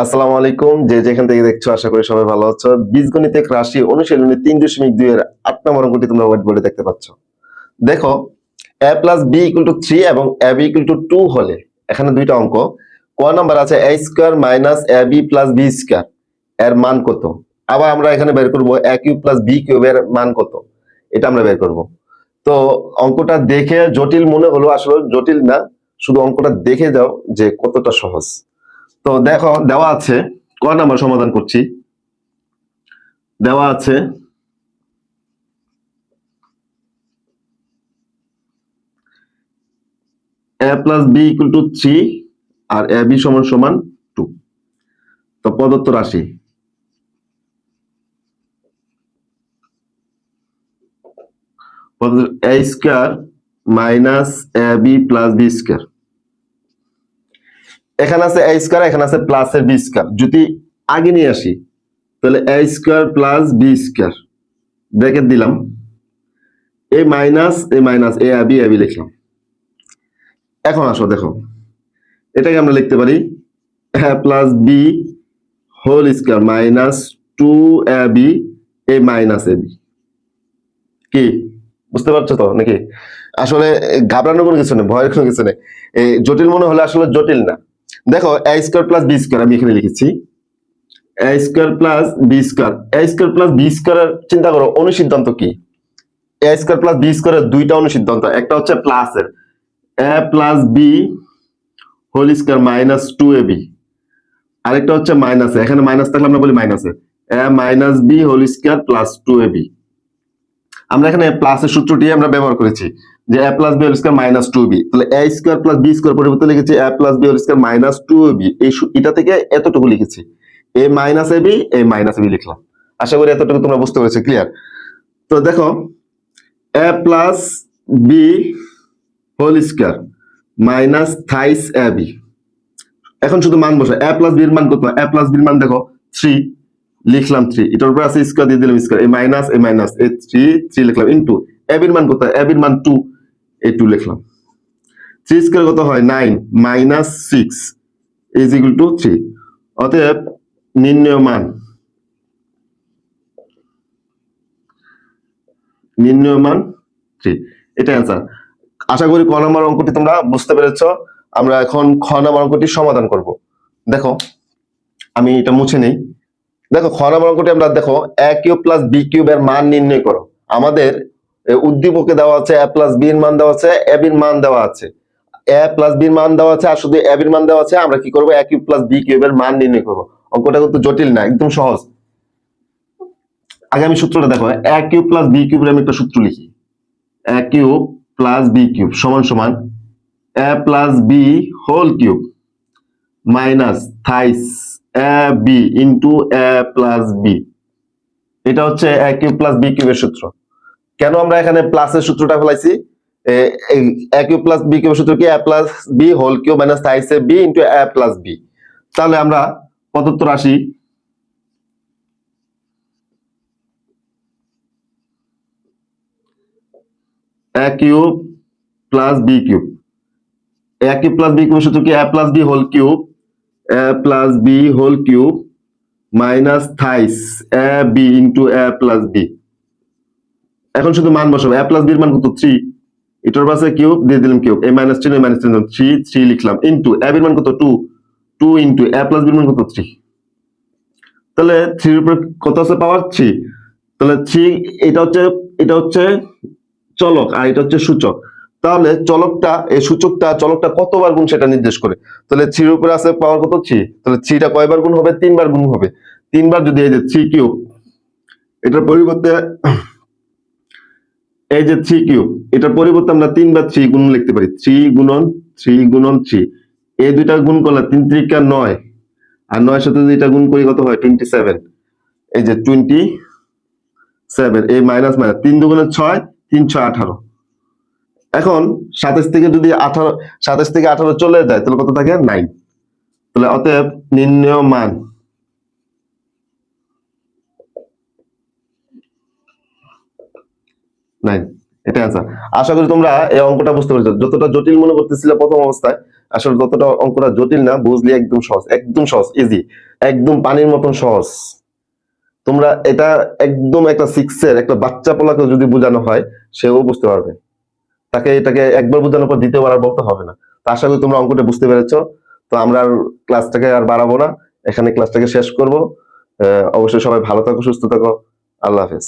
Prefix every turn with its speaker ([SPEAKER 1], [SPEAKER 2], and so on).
[SPEAKER 1] আসসালামু আলাইকুম। যে যেখান থেকে দেখছ, আশা করি সবাই ভালো আছো। বীজগণিতিক রাশি অনুশীলনী তিন দশমিক দুই এর আট নম্বর অঙ্কটি তোমরা হোয়াইট বোর্ডে দেখতে পাচ্ছ। দেখো A plus B equal to three এবং A B equal to two হলে, এখানে দুইটা অঙ্ক, ক নাম্বার আছে A square minus A B plus B square এর মান কত? আবার আমরা এখানে বের করব এ কিউব প্লাস বি কিউবের মান কত? এটা আমরা বের করব। তো অঙ্কটা দেখে জটিল মনে হলো, আসলে জটিল না, শুধু অঙ্কটা দেখে যাও যে কতটা সহজ। তো দেখো, দেওয়া আছে, ক নাম্বার সমাধান করছি। দেওয়া আছে A plus B equal to three R A B সমান সমান টু তো প্রদত্ত রাশি। A square minus A B plus B square এখানে আছে এ স্কোয়ার এখানে আছে প্লাস এর বি স্কোয়ার যদি আগে নিয়ে আসি, তাহলে A square plus B square bracket দিলাম। A minus A minus A B A B লিখলাম। এখন আসো, দেখো। এটাকে আমরা লিখতে পারি A plus B whole square minus two A B A minus A B কি? বুঝতে পারছ তো নাকি? আসলে, ঘাবড়ানোর কোনো কিছু নেই, ভয়ের কোনো কিছু নেই। জটিল মনে হলে আসলে জটিল না। দেখো A square plus B square আমি এখানে লিখেছি। A square plus B square A square plus B স্কোয়ারের চিন্তা করো, অনুসিদ্ধান্ত কি? এ স্কোয়ার প্লাস বি স্কোয়ারের দুইটা অনুসিদ্ধান্ত, একটা হচ্ছে প্লাসের A plus B whole square minus two A B আরেকটা হচ্ছে মাইনাস এখানে মাইনাস থাকলে আমরা বলি মাইনাসে A. Minus B whole square plus two A B আমরা এখানে প্লাসের সূত্রটি আমরা ব্যবহার করেছি। যে A plus B whole square minus two B তাহলে A square plus B square পরিবর্তে লিখেছি A plus B whole square minus two B এই এটা থেকে এতটুকু লিখেছি। A minus A B A minus B লিখলাম। আশা করি এতটুকু তোমরা বুঝতে পেরেছ ক্লিয়ার তো দেখো A plus B whole square minus thrice A B এখন শুধু মান বসা এ প্লাস বির মান কত? এ প্লাস বির মান দেখো থ্রি লিখলাম থ্রি এটার উপরে আছে স্কোয়ার দিয়ে দিলাম square A minus A minus A three three লিখলাম ইন্টু এ বির মান কত? এ বির মান টু এ টু লিখলাম। থ্রি স্কোয়ার কত হয়? Nine minus six is equal to three অতএব নির্ণয় মান। নির্ণয় মান থ্রি এটা অ্যান্সার আশা করি ক নম্বর অঙ্কটি তোমরা বুঝতে পেরেছ। আমরা এখন খ নম্বর অঙ্কটি সমাধান করব। দেখো, আমি এটা মুছে নেই। দেখো, খ নম্বর অঙ্কটি আমরা দেখো এ কিউব প্লাস বি কিউবের মান নির্ণয় করো। আমাদের উদ্দীপকে দেওয়া আছে, এ প্লাস বির মান দেওয়া আছে এ মান দেওয়া আছে। এ প্লাস বির মান দেওয়া আছে আর শুধু এ বির মান দেওয়া আছে, আমরা কি করব? এ কিউব প্লাস বি কিউবের মান নির্ণয় করব। অঙ্কটা কিন্তু জটিল না, একদম সহজ। আগে আমি সূত্রটা দেখো এ কিউব প্লাস বি কিউবের আমি একটা সূত্র লিখি। A cube plus B cube সমান সমান A plus B whole cube minus thrice A B into A plus B এটা হচ্ছে এ কিউব প্লাস বি কিউবের সূত্র। কেন আমরা এখানে প্লাসের সূত্রটা ফেলাইছি? এ প্লাস বি সূত্র কি? কিউব মাইনাস বি তাহলে আমরা প্রদত্ত রাশি প্লাস প্লাস বি সূত্র কি? A plus B plus minus thrice A B into A plus B এখন শুধু মান বসাবো। এ প্লাস বির মান কত? থ্রি এটার পাশে কিউব দিয়ে দিলাম cube A minus ten A minus ten three three লিখলাম। ইন্টু এ বির মান কত? Two two into A plus বির মান কত? থ্রি তাহলে থ্রির উপর কত আছে? পাওয়ার থ্রি তাহলে থ্রি এটা হচ্ছে এটা হচ্ছে চলক আর এটা হচ্ছে সূচক। তাহলে চলকটা, এই সূচকটা, চলকটা কতবার গুণ সেটা নির্দেশ করে? তাহলে থ্রির উপরে আছে পাওয়ার কত? থ্রি তাহলে থ্রিটা কয়বার গুণ হবে? তিনবার গুণ হবে। তিনবার যদি এই যে থ্রি কিউব এটার পরিবর্তে এই যে থ্রি কিউব, এটার পরিবর্তে আমরা তিনবার থ্রি গুণ লিখতে পারি। থ্রি গুণন থ্রি গুণন, থ্রি। এই দুইটা গুণ করলে তিন ত্রিকা নয়। আর নয় সাথে যদি এটা গুণ করি কত হয়? টোয়েন্টি সেভেন এই যে টোয়েন্টি সেভেন এই মাইনাস মাইনাস তিন দুগুণে ছয়, তিন ছয় আঠারো। এখন সাতাশ থেকে যদি আঠারো, সাতাশ থেকে আঠারো চলে যায়, তাহলে কত থাকে? নাইন তাহলে অতএব নির্ণয় মান নাইন এটা অ্যান্সার আশা করি তোমরা এই অঙ্কটা বুঝতে পেরেছ। যতটা জটিল মনে করতেছিলে প্রথম অবস্থায়, আসলে ততটা অঙ্কটা জটিল না, বুঝলি একদম সহজ একদম সহজ ইজি একদম পানির মতন সহজ। তোমরা এটা একদম একটা সিক্সের একটা বাচ্চা পোলাকে যদি বোঝানো হয়, সেও বুঝতে পারবে। তাকে এটাকে একবার বোঝানোর পর দ্বিতীয়বার আর বলতে হবে না। তো আশা করি তোমরা অঙ্কটা বুঝতে পেরেছ। তো আমরা আর ক্লাসটাকে আর বাড়াবো না। এখানে ক্লাসটাকে শেষ করব। অবশ্যই সবাই ভালো থাকো, সুস্থ থাকো। আল্লাহ হাফেজ।